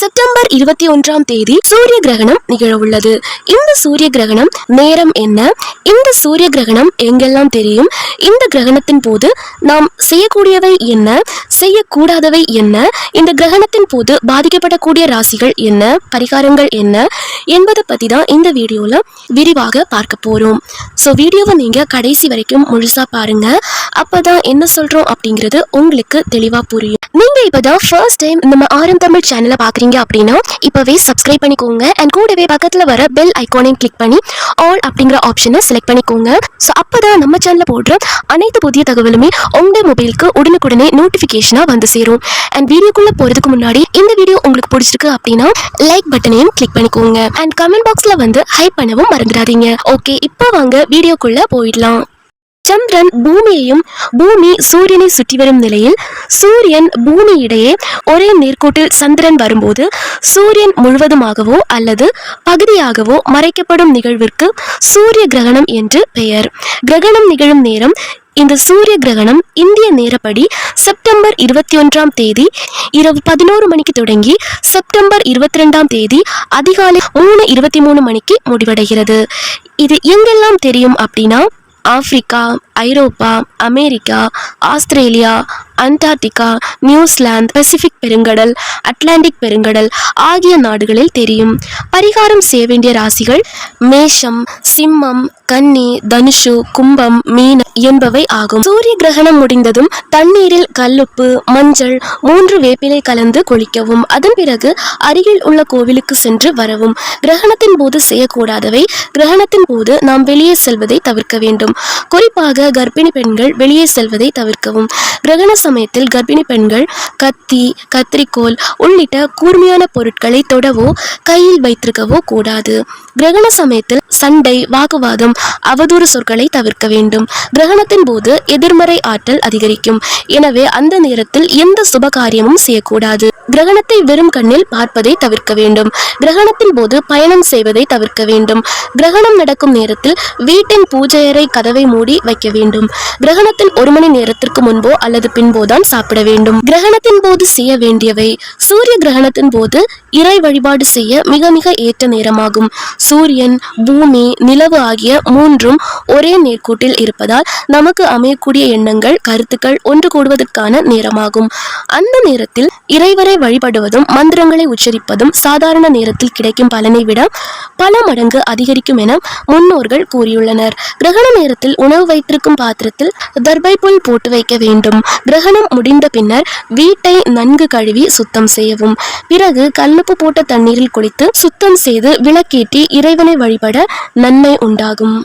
September இருபத்தி ஒன்றாம் தேதி சூரிய கிரகணம் நிகழவுள்ளது. இந்த சூரிய கிரகணம் நேரம் என்ன? இந்த சூரிய கிரகணம் எங்கெல்லாம் தெரியும்? இந்த கிரகணத்தின் போது நாம் செய்யக்கூடியவை என்ன? செய்யக்கூடாதவை என்ன? இந்த கிரகணத்தின் போது பாதிக்கப்படக்கூடிய ராசிகள் என்ன? பரிகாரங்கள் என்ன? என்பதை பத்தி தான் இந்த வீடியோல விரிவாக பார்க்க போறோம். ஸோ வீடியோவை நீங்க கடைசி வரைக்கும் முழுசா பாருங்க. அப்பதான் என்ன சொல்றோம் அப்படிங்கிறது உங்களுக்கு தெளிவா புரியும். நீங்க இப்பதான் ஃபர்ஸ்ட் டைம் நம்ம ஆரம் தமிழ் சேனலை பாக்குறீங்க அப்படின்னா இப்பவே சப்ஸ்கிரைப் பண்ணிக்கோங்க அண்ட் கூடவே பக்கத்துல வர பெல் ஐக்கானையும் கிளிக் பண்ணி ஆல் அப்படிங்கிற ஆப்ஷனை செலக்ட் பண்ணிக்கோங்க. ஸோ அப்பதான் நம்ம சேனல்ல போடுற அனைத்து புதிய தகவலுமே உங்க மொபைலுக்கு உடனுக்குடனே நோட்டிபிகேஷனா வந்து சேரும். அண்ட் வீடியோக்குள்ள போறதுக்கு முன்னாடி இந்த வீடியோ உங்களுக்கு பிடிச்சிருக்கு அப்படின்னா லைக் பட்டனையும் கிளிக் பண்ணிக்கோங்க. அண்ட் கமெண்ட் பாக்ஸ்ல வந்து ஹைப் பண்ணவும் மறந்துடாதீங்க. ஓகே இப்போ வாங்க வீடியோக்குள்ள போயிடலாம். சந்திரன் பூமியையும் பூமி சூரியனை சுற்றி வரும் நிலையில் சூரியன் பூமி இடையே ஒரே நேர்கோட்டில் சந்திரன் வரும்போது சூரியன் முழுவதுமாகவோ அல்லது பகுதியாகவோ மறைக்கப்படும் நிகழ்விற்கு சூரிய கிரகணம் என்று பெயர். கிரகணம் நிகழும் நேரம் இந்த சூரிய கிரகணம் இந்திய நேரப்படி செப்டம்பர் இருபத்தி ஒன்றாம் தேதி இரவு பதினோரு மணிக்கு தொடங்கி செப்டம்பர் இருபத்தி ரெண்டாம் தேதி அதிகாலை மூணு இருபத்தி மூணு மணிக்கு முடிவடைகிறது. இது எங்கெல்லாம் தெரியும் அப்படின்னா ஆப்பிரிக்கா ஐரோப்பா America Australia Antarctica New Zealand Pacific பெருங்கடல் அட்லாண்டிக் பெருங்கடல் ஆகிய நாடுகளில் தெரியும். பரிகாரம் செய்ய வேண்டிய ராசிகள் மேஷம் சிம்மம் கன்னி தனுஷு கும்பம் மீன என்பவை ஆகும். சூரிய கிரகணம் முடிந்ததும் தண்ணீரில் கல்லுப்பு மஞ்சள் மூன்று வேப்பிலை கலந்து குளிக்கவும். அதன் பிறகு அருகில் உள்ள கோவிலுக்கு சென்று வரவும். கிரகணத்தின் போது செய்யக்கூடாதவை. கிரகணத்தின் போது நாம் வெளியே செல்வதை தவிர்க்க வேண்டும். குறிப்பாக கர்ப்பிணி பெண்கள் வெளியே செல்வதை தவிர்க்கவும். கிரகண சமயத்தில் கர்ப்பிணி பெண்கள் கத்தி கத்திரிக்கோல் உள்ளிட்ட கூர்மையான பொருட்களை தொடவோ கையில் வைத்திருக்கவோ கூடாது. கிரகண சமயத்தில் சண்டை வாக்குவாதம் அவதூறு சொற்களை தவிர்க்க வேண்டும். கிரகணத்தின் போது எதிர்மறை ஆற்றல் அதிகரிக்கும். எனவே அந்த நேரத்தில் எந்த சுப காரியமும் செய்யக்கூடாது. கிரகணத்தை வெறும் கண்ணில் பார்ப்பதை தவிர்க்க வேண்டும். கிரகணத்தின் போது பயணம் செய்வதை தவிர்க்க வேண்டும். கிரகணம் நடக்கும் நேரத்தில் வீட்டின் பூஜையறை கதவை மூடி வைக்க வேண்டும். கிரகணத்தின் ஒரு மணி நேரத்திற்கு முன்போ அல்லது பின் பின்போ தான் சாப்பிட வேண்டும். கிரகணத்தின் போது செய்ய வேண்டியவை சூரிய கிரகணத்தின் போது இறை வழிபாடு செய்ய மிக மிக ஏற்ற நேரமாகும். சூரியன் பூமி நிலவு ஆகிய மூன்றும் ஒரே நேர்கோட்டில் இருப்பதால் நமக்கு அமையக்கூடிய எண்ணங்கள் கருத்துக்கள் ஒன்று கூடுவதற்கான நேரமாகும். அந்த நேரத்தில் இறைவரை வழிபடுவதும் மந்திரங்களை உச்சரிப்பதும் சாதாரண நேரத்தில் கிடைக்கும் பலனை விட பல மடங்கு அதிகரிக்கும் என முன்னோர்கள் கூறியுள்ளனர். கிரகண நேரத்தில் உணவு வைத்திருக்கும் பாத்திரத்தில் தர்பை புல் போட்டு வைக்க வேண்டும். கிரக தகனம் முடிந்த பின்னர் வீட்டை நன்கு கழுவி சுத்தம் செய்யவும். பிறகு கல்லுப்பு போட்ட தண்ணீரில் குளித்து சுத்தம் செய்து விளக்கேற்றி இறைவனை வழிபட நன்மை உண்டாகும்.